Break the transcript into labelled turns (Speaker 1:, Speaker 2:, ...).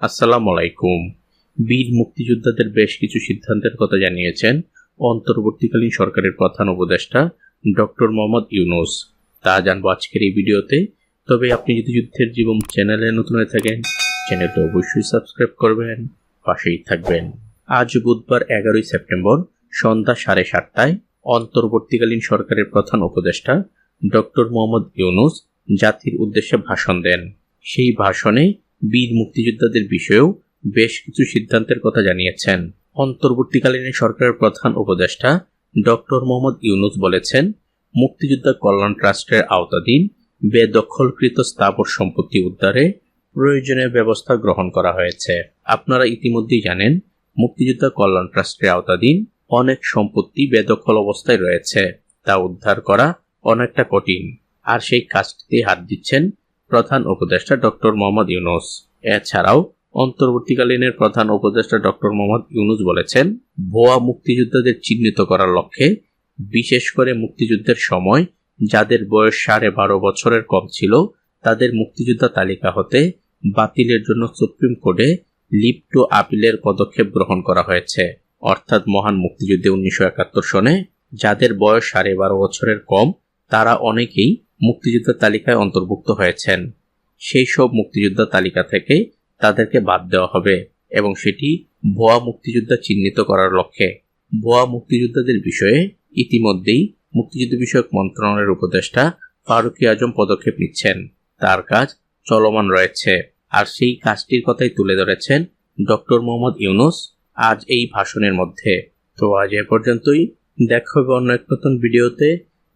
Speaker 1: আসসালামু আলাইকুম বীর মুক্তিযোদ্ধাদের বেশ কিছু সিদ্ধান্তের কথা জানিয়েছেন অন্তর্বর্তীকালীন সরকারের প্রধান উপদেষ্টা ডক্টর মোহাম্মদ ইউনুস। তা জানব আজকের এই ভিডিওতে। তবে আপনি যদি যুদ্ধের জীবন চ্যানেলে নতুন হয়ে থাকেন, চ্যানেলটা অবশ্যই সাবস্ক্রাইব করবেন, পাশেই থাকবেন। আজ বুধবার এগারোই সেপ্টেম্বর সন্ধ্যা সাড়ে সাতটায় অন্তর্বর্তীকালীন সরকারের প্রধান উপদেষ্টা ডক্টর মোহাম্মদ ইউনুস জাতির উদ্দেশ্যে ভাষণ দেন। সেই ভাষণে বীর মুক্তিযোদ্ধাদের বিষয়েও বেশ কিছু সিদ্ধান্তের কথা জানিয়েছেন। অন্তর্বর্তীকালীন সরকারের প্রধান উপদেষ্টা ডক্টর মোহাম্মদ ইউনুস বলেছেন, মুক্তিযোদ্ধা কল্যাণ ট্রাস্টের আওতাধীন বেদখলকৃত স্থাবর সম্পত্তি উদ্ধারে প্রয়োজনীয় ব্যবস্থা গ্রহণ করা হয়েছে। আপনারা ইতিমধ্যেই জানেন, মুক্তিযোদ্ধা কল্যাণ ট্রাস্টের আওতাধীন অনেক সম্পত্তি বেদখল অবস্থায় রয়েছে। তা উদ্ধার করা অনেকটা কঠিন। আর সেই কাজটিতে হাত দিচ্ছেন প্রধান উপদেষ্টা ডক্টর মোহাম্মদ ইউনুস। এছাড়াও অন্তর্বর্তীকালীনের প্রধান উপদেষ্টা ডক্টর মোহাম্মদ ইউনুস বলেছেন, ভুয়া মুক্তিযোদ্ধাদের চিহ্নিত করার লক্ষ্যে, বিশেষ করে মুক্তিযুদ্ধের সময়, যাদের বয়স সাড়ে বারো বছরের কম ছিল, তাদের মুক্তিযোদ্ধা তালিকা হতে বাতিলের জন্য সুপ্রিম কোর্টে লিভ টু আপিলের পদক্ষেপ গ্রহণ করা হয়েছে। অর্থাৎ মহান মুক্তিযুদ্ধে উনিশশো একাত্তর সনে, যাদের বয়স সাড়ে বারো বছরের কম, তারা অনেকেই মুক্তিযোদ্ধা তালিকায় অন্তর্ভুক্ত হয়েছেন। সেই সব মুক্তিযোদ্ধা তালিকা থেকে তাদেরকে বাদ দেওয়া হবে এবং সেটি ভুয়া মুক্তিযোদ্ধা চিহ্নিত করার লক্ষ্যে। ভুয়া মুক্তিযোদ্ধাদের বিষয়ে ইতিমধ্যেই মুক্তিযুদ্ধ বিষয়ক মন্ত্রণালয়ের উপদেষ্টা ফারুকি আজম পদক্ষেপ নিচ্ছেন। তার কাজ চলমান রয়েছে। আর সেই কাজটির কথাই তুলে ধরেছেন ডক্টর মোহাম্মদ ইউনুস আজ এই ভাষণের মধ্যে। তো আজ এ পর্যন্তই। দেখা হবে অন্য এক নতুন ভিডিওতে।